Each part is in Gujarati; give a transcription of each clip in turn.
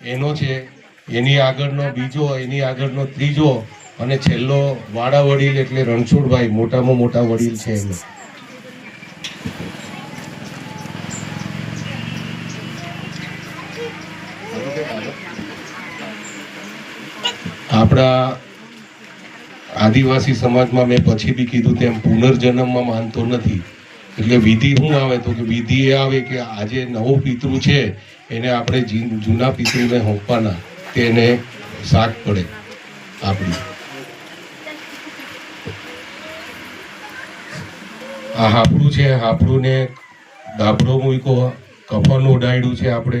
એનો છે એની આગળનો બીજો, એની આગળનો ત્રીજો અને છેલ્લો વાડા વડીલ એટલે રણછોડભાઈ, મોટામાં મોટા વડીલ છે એનો આપણા આદિવાસી સમાજમાં મેં પછી બી કીધું તેમ પુનર્જન્મમાં માનતો નથી. એટલે વિધિ શું આવે તો કે વિધિ એ આવે કે આજે નવું પિતૃ છે એને આપણે જી- જૂના પિતૃને હોંપવાના તેને શાક પડે આપણી. આ હાપડું છે હાફડુંને દાબડો મૂક્યો કફન ઉડાડ્યું છે આપણે.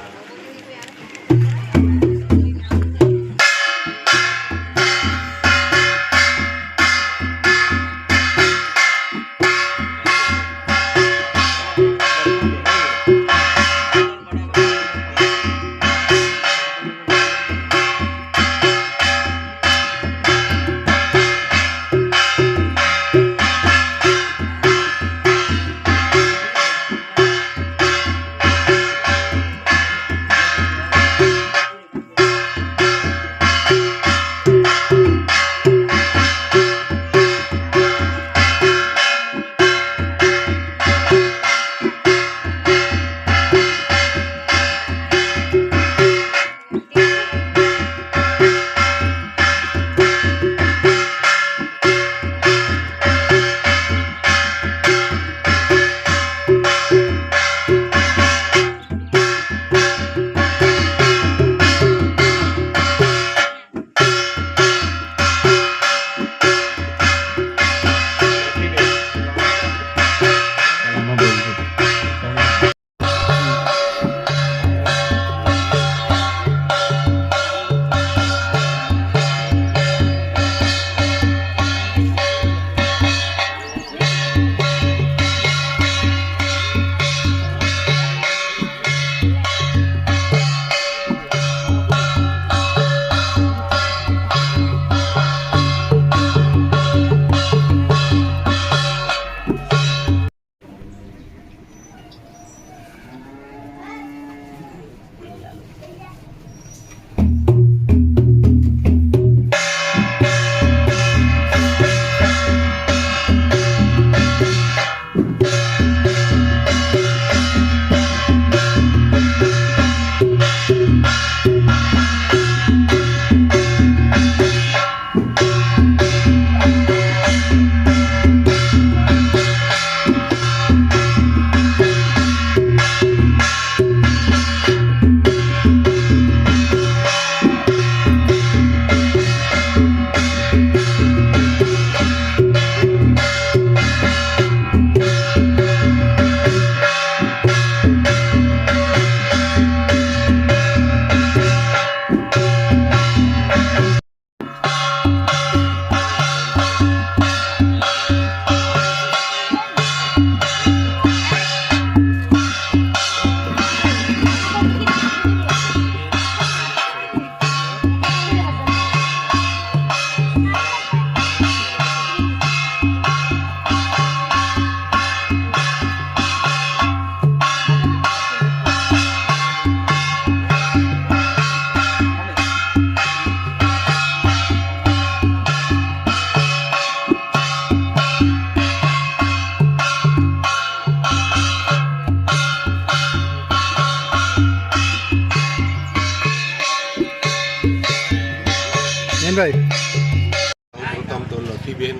પ્રથમ તો લખીબેન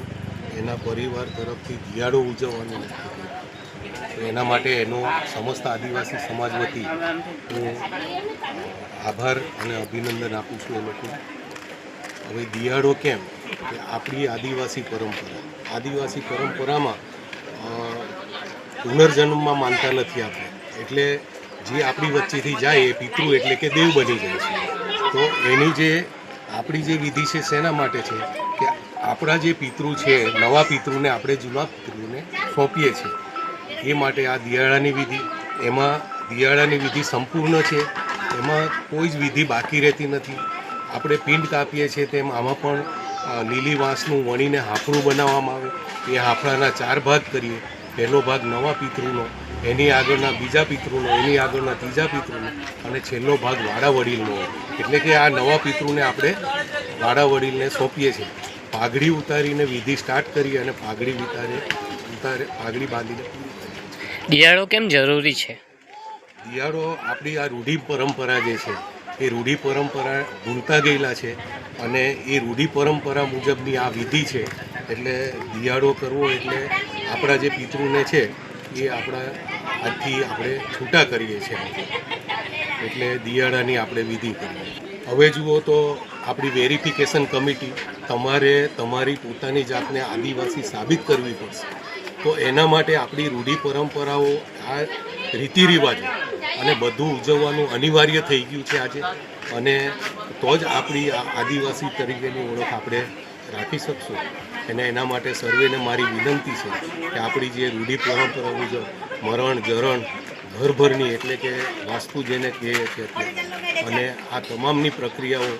એના પરિવાર તરફથી દિયાળો ઉજવવાની. તો એના માટે એનો સમસ્ત આદિવાસી સમાજ વતી હું આભાર અને અભિનંદન આપું છું એ લોકો હવે દિયાળો કેમ? કે આપણી આદિવાસી પરંપરા. આદિવાસી પરંપરામાં પુનર્જન્મમાં માનતા નથી આપણે. એટલે જે આપણી વચ્ચેથી જાય એ પિતૃ એટલે કે દેવ બની જાય છે. તો એની જે આપણી જે વિધિ છે શેના માટે છે કે આપણા જે પિતૃ છે, નવા પિતૃને આપણે જૂના પિતૃને સોંપીએ છીએ. એ માટે આ દિયાળાની વિધિ, એમાં દિયાળાની વિધિ સંપૂર્ણ છે, એમાં કોઈ જ વિધિ બાકી રહેતી નથી. આપણે પિંડ કાપીએ છીએ તેમ આમાં પણ લીલી વાંસનું વણીને હાફળું બનાવવામાં આવે, એ હાફળાના ચાર ભાગ કરીએ. પહેલો ભાગ નવા પિતૃનો એની આગળના બીજા પિતૃનો એની આગળના ત્રીજા પિતૃનો અને છેલ્લો ભાગ વાડા વડીલનો એટલે કે આ નવા પિતૃને આપણે વાડા વડીલને સોંપીએ છીએ. પાઘડી ઉતારીને વિધિ સ્ટાર્ટ કરી અને પાઘડી ઉતારે ઉતારે પાઘડી બાંધીને. દિયાળો કેમ જરૂરી છે? દિયાળો આપણી આ રૂઢિ પરંપરા જે છે એ રૂઢિ પરંપરા ભૂલતા ગયેલા છે અને એ રૂઢિ પરંપરા મુજબની આ વિધિ છે. એટલે દિયાળો કરવો એટલે આપણા જે પિતૃને છે એ આપણા આજથી આપણે છૂટા કરીએ છીએ. એટલે દિયાળાની આપણે વિધિ કરીએ હવે જુઓ તો આપણી વેરિફિકેશન કમિટી તમારે તમારી પોતાની જાતને આદિવાસી સાબિત કરવી પડશે. તો એના માટે આપણી રૂઢિ પરંપરાઓ, આ રીતિ રિવાજો અને બધું ઉજવવાનું અનિવાર્ય થઈ ગયું છે આજે. અને તો જ આપણી આદિવાસી તરીકેની ઓળખ આપણે રાખી શકશું. અને એના માટે સર્વેને મારી વિનંતી છે કે આપણી જે રૂઢિ પરંપરા મુજબ મરણ, જરણ, ઘરભરની એટલે કે વાસ્તુ જેને કહીએ છીએ અને આ તમામની પ્રક્રિયાઓ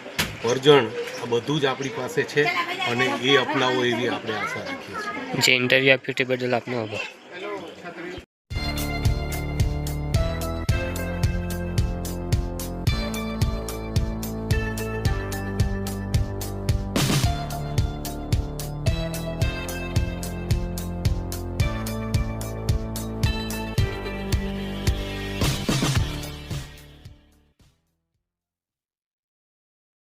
વર્જણ આ બધું જ આપણી પાસે છે અને એ અપનાવો એવી આપણે આશા રાખીએ છીએ. જે ઇન્ટરવ્યૂ આપ્યું તે બદલ આપનો આભાર.